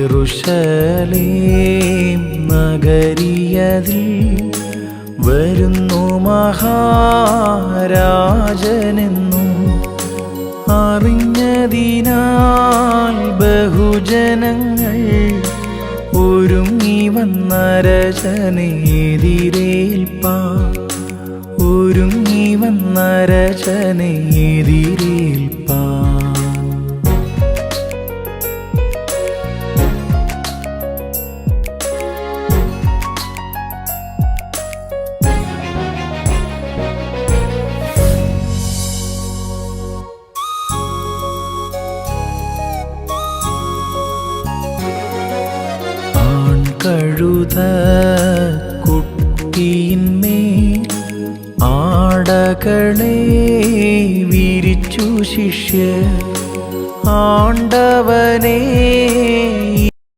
യെറുശലേം നഗരിയതിൽ വരുന്നു മഹാരാജനെന്നു. അറിഞ്ഞതിനാൽ ബഹുജനങ്ങൾ ഒരുങ്ങി വന്ന രചനയെതിരേൽപ്പാ ഒരുങ്ങി വന്ന രചനയെതിരേൽപ്പാ ആൺകഴുത കുട്ടിയിന്മേൽ ആടകളെ വിരിച്ചു ശിഷ്യ ആണ്ടവനെ